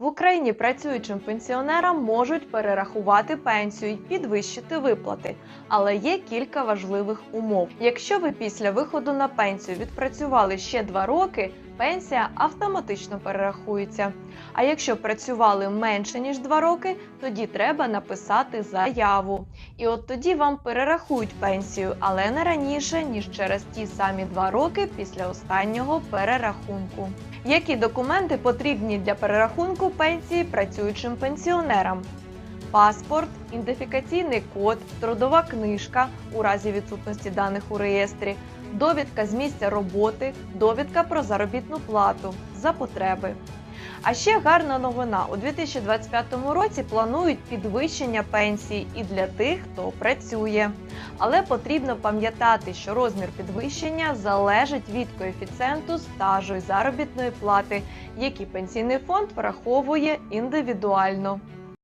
В Україні працюючим пенсіонерам можуть перерахувати пенсію і підвищити виплати, але є кілька важливих умов. Якщо ви після виходу на пенсію відпрацювали ще два роки, пенсія автоматично перерахується. А якщо працювали менше ніж два роки, тоді треба написати заяву. І от тоді вам перерахують пенсію, але не раніше ніж через ті самі два роки після останнього перерахунку. Які документи потрібні для перерахунку пенсії працюючим пенсіонерам? Паспорт, ідентифікаційний код, трудова книжка у разі відсутності даних у реєстрі, довідка з місця роботи, довідка про заробітну плату за потреби. А ще гарна новина: у 2025 році планують підвищення пенсій і для тих, хто працює. Але потрібно пам'ятати, що розмір підвищення залежить від коефіцієнту стажу і заробітної плати, які пенсійний фонд враховує індивідуально.